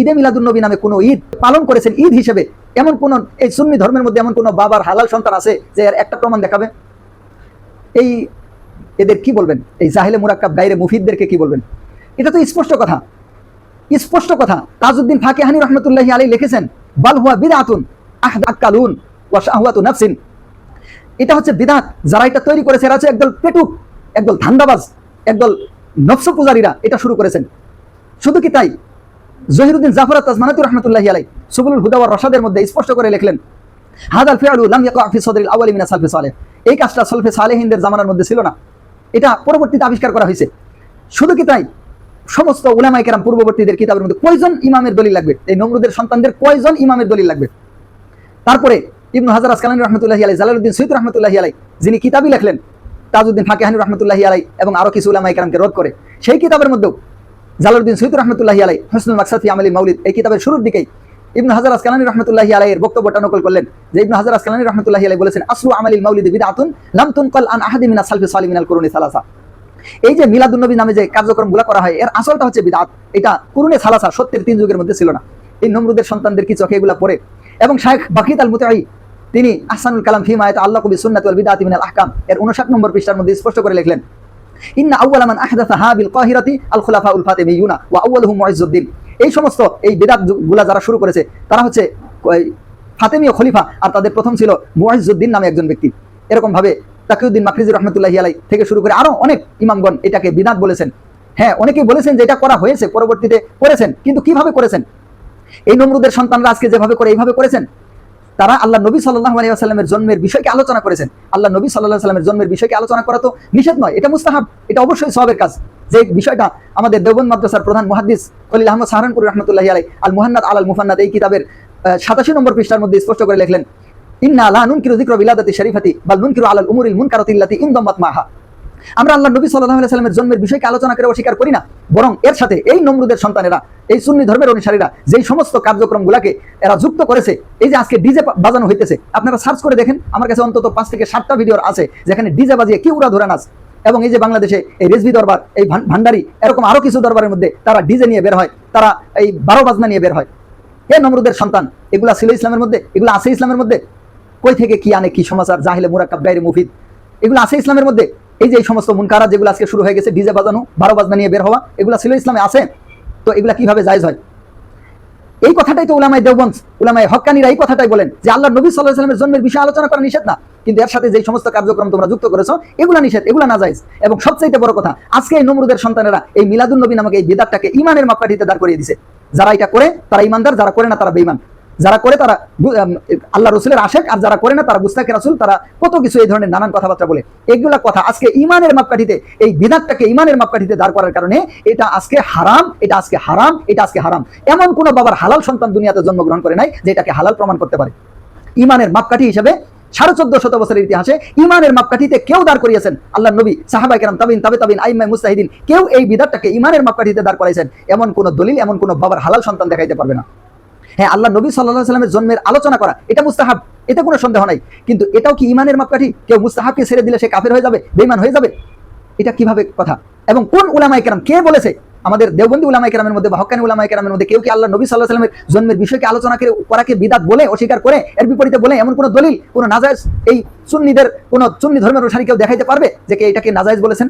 ঈদে মিলাদুন্নবী নামে কোনো ঈদ পালন করেছেন ঈদ হিসেবে, এমন কোন, এই সুন্নি ধর্মের মধ্যে এমন কোনো বাবার হালাল সন্তান আছে যে এর একটা প্রমাণ দেখাবে? এই এদের কি বলবেন? এই জাহেলে মুরাক্কাব গাইরে মুফিদদেরকে কি বলবেন? এটা তো স্পষ্ট কথা। স্পষ্ট কথা। তাজউদ্দিন ফাকিহানি রহমতুল্লাহি আলী লিখেছেন, বাল হুয়া বিদাতুন আহদাকালুন ওয়া শাহওয়াতু নাফসিন। এটা হচ্ছে বিদাত। যারা এটা তৈরি করেছে, এরা হচ্ছে একদল পেটুক, একদল ধান্দাবাজ, একদল নফস পূজারীরা এটা শুরু করেছেন। শুধু কি তাই? জহিরুদ্দিন জাফর তাজমানাতু রহমতুল্লাহি আলাই সুবুলুল হুদা ওয়ার রশাদের মধ্যে স্পষ্ট করে লিখলেন, হাদাল ফিআলু লাম ইয়াকা ফি সদরিল আউয়ালি মিনা সালফি সালেহ। এই কাজটা সলফে সালেহিনদের জামানার মধ্যে ছিল না। এটা পরবর্তীতে আবিষ্কার করা হয়েছে। শুধু কি তাই? সমস্ত উলামাই কেরাম পূর্ববর্তীদের কিতাবের মধ্যে কয়জন ইমামের দলিল লাগবে? এই নমরুদের সন্তানদের কয়জন ইমামের দলিল লাগবে? তারপরে ইবনু হাজার আসকালানি রহমতুল্লাহি আলাই জালালউদ্দিন সৈয়দ রহমতুল্লাহি আলাই যিনি কিতাবই লেখলেন, তাজউদ্দিন ফাঁকেহানি রহমতুল্লাহি আলাই এবং আরও কিছু উলামাই কেরামকে রোধ করে, সেই কিতাবের মধ্যেও জালালউদ্দিন সৈয়দ রহমতুল্লাহি আলাই হসনুল মাকসাফি আমলি মাউলিদ, এই কিতাবের শুরুর দিকেই ইবনু হাজার আসকালানি রহমতুল্লাহি আলাইয়ের বক্তব্যটা নকল করলেন, যে ইবনু হাজার আসকালানি রহমতুল্লাহি আলাই বলেছেন আসলু আমালিল মাউলিদ বিদআতুন লাম তুনকাল আন আহাদি মিনাস সালফি সালিহ মিনাল কুরুনি সালাসা। এই যে মিলাদুন্নবী নামে যে কার্যক্রমগুলো করা হয়, এর আসলটা হচ্ছে বিদাত এটা কুরুনে সালাসা সত্যের তিন যুগের মধ্যে ছিল না। এই নমরুদের সন্তানদের কি চোখে এগুলা পড়ে? এবং শায়েখ বাকিত আল মুতাই তিনি আহসানুল কালাম ফিমায়াত আল্লাহ কবি সুন্নাত ওয়াল বিদাতি মিনাল আহকাম, এর 59 নম্বর পৃষ্ঠার মধ্যে স্পষ্ট করে লিখলেন ইন্না আউওয়ালা মান আহদাথা হাবিল কাহিরাতি আল খুলাফাউল ফাতিমিয়ুনা ওয়া আউওয়ালুহুম মুইজ্জুদ্দিন। এই সমস্ত, এই বিদাতগুলা যারা শুরু করেছে, তারা হচ্ছে ফাতেমীয় খলিফা আর তাদের প্রথম ছিল মুইজ্জুদ্দিন নামে একজন ব্যক্তি। এরকম ভাবে তাকিউদ্দিন মাকরিজি রহমতুল্লাহি আলাই থেকে শুরু করে আরও অনেক ইমামগণ এটাকে বিদাত বলেছেন। হ্যাঁ অনেকেই বলেছেন যে এটা করা হয়েছে, পরবর্তীতে করেছেন, কিন্তু কীভাবে করেছেন? এই নমরুদের সন্তানরা আজকে যেভাবে করে, এইভাবে করেছেন? তারা আল্লাহ নবী সাল্লাহ আলী আসাল্লামের জন্মের বিষয়কে আলোচনা করেছেন। আল্লাহ নবী সাল্লাহ সাল্লামের জন্মের বিষয়কে আলোচনা করা তো নিষেধ নয়, এটা মুস্তাহাব, এটা অবশ্যই সবের কাজ। যে বিষয়টা আমাদের দেবন মাদ্রাসার প্রধান মহাদিস খলিল আহমদ সাহারানপুর রহমতুল্লাহ আলাই আল মুহান্নাদ আল মুহান্নাদ এই কিতাবের সাতাশি নম্বর পৃষ্ঠার মধ্যে স্পষ্ট করে লিখলেন, ইন্না লা নুনকিরু যিকরা বিলাদাতি শরীফাতি, বাল নুনকিরু আলাল উমুরিল মুনকারাতিল্লাতি ইনদামাত মাহা। আমরা আল্লাহ নবী আলাইহি সাল্লামের জন্মের বিষয়কে আলোচনা করে অস্বীকার করি না। বরং এর সাথে এই নমরুদের সন্তানেরা, এই সুন্নি ধর্মের অনুসারীরা, যেই সমস্ত কার্যক্রমগুলোকে এরা যুক্ত করেছে, এই যে আজকে ডিজে বাজানো হইতেছে, আপনারা সার্চ করে দেখেন, আমার কাছে অন্তত পাঁচ থেকে সাতটা ভিডিওর আছে, যেখানে ডিজে বাজিয়ে কি উড়া ধরে নাচ। এবং এই যে বাংলাদেশে এই রেজবি দরবার, এই ভান্ডারি, এরকম আরও কিছু দরবারের মধ্যে তারা ডিজে নিয়ে বের হয়, তারা এই বারো বাজনা নিয়ে বের হয়। এ নমরুদের সন্তান, এগুলা ছিল ইসলামের মধ্যে, এগুলো আছে ইসলামের মধ্যে? কই থেকে কি আনে, কি সমাচার? জাহিলে মুরাক্কাব গাইরে মুফিদ। এগুলো আছে ইসলামের মধ্যে? এই যে এই সমস্ত মুনকারা যেগুলো আজকে শুরু হয়ে গেছে, ডিজে বাজানো, বারো বাজনা নিয়ে বের হওয়া, এগুলো ছিল ইসলামে আছে। তো এগুলা কীভাবে জায়জ হয়? এই কথাটাই তো উলামাই দেওবন্স উলামাই হক্কানিরা এই কথাটাই বলেন যে আল্লাহ নবী সাল্লাহ সাল্লামের জন্মের বিষয়ে আলোচনা করা নিষেধ না। কিন্তু এর সাথে যে সমস্ত কার্যক্রম তোমরা যুক্ত করেছ, এগুলা নিষেধ, এগুলা না যাইজ এবং সবচাইতে বড় কথা, আজকে এই নমরুদের সন্তানেরা এই মিলাদুল নবী নামক এই বিদাতটাকে ইমানের মাপকাঠিতে দাঁড় করিয়ে দিছে। যারা এটা করে, তারা ইমানদার যারা করে না, তারা বেঈমান। যারা করে তারা আল্লাহ রসুলের আশেক, আর যারা করে না, তারা গুস্তাকে রাসুল, তারা কত কিছু এই ধরনের নানান কথাবার্তা বলে। এগুলা কথা আজকে ইমানের মাপকাঠিতে, এই বিধাতটাকে ইমানের মাপকাঠিতে দাঁড় করার কারণে এটা আজকে হারাম, এটা আজকে হারাম, এটা আজকে হারাম। এমন কোন বাবার হালাল সন্তান দুনিয়াতে জন্মগ্রহণ করে নাই, যে এটাকে হালাল প্রমাণ করতে পারে। ইমানের মাপকাঠি হিসেবে সাড়ে চোদ্দ শত বছরের ইতিহাসে ইমানের মাপকাঠিতে কেউ দাঁড় করিয়েছেন আল্লাহ নবী সাহাবাই কেরাম, তাবিন, তাবে তাবিন আইমাই মুস্তাহিদিন, কেউ এই বিধাতটাকে ইমানের মাপকাঠিতে দাঁড় করাইছেন। এমন কোনো দলিল, এমন কোনো বাবার হালাল সন্তান দেখাইতে পারবে না। হ্যাঁ আল্লাহ নবী সাল্লাহ সাল্লামের জন্মের আলোচনা করা, এটা মুস্তাহাব, এতে কোনো সন্দেহ নাই। কিন্তু এটাও কি ইমানের মাপকাঠি? কেউ মুস্তাহাবকে ছেড়ে দিলে সে কাফের হয়ে যাবে বেইমান হয়ে যাবে? এটা কীভাবে কথা? এবং কোন উলামাই কেরাম, কে বলেছে? আমাদের দেওবন্দি উলামাই কেরামের মধ্যে হকানি উলামাই কেরামের মধ্যে কেউ কি আল্লাহ নবী সাল্লাহ সাল্লামের জন্মের বিষয়কে আলোচনা করে, করাকে বিদাত বলে, অস্বীকার করে, এর বিপরীতে বলে, এমন কোনো দলিল, কোনো নাজায়জ, এই সুন্নিদের, কোনো সুন্নি ধর্মের অনুসারী কেউ দেখাইতে পারবে যে কে এটাকে নাজায়জ বলেছেন?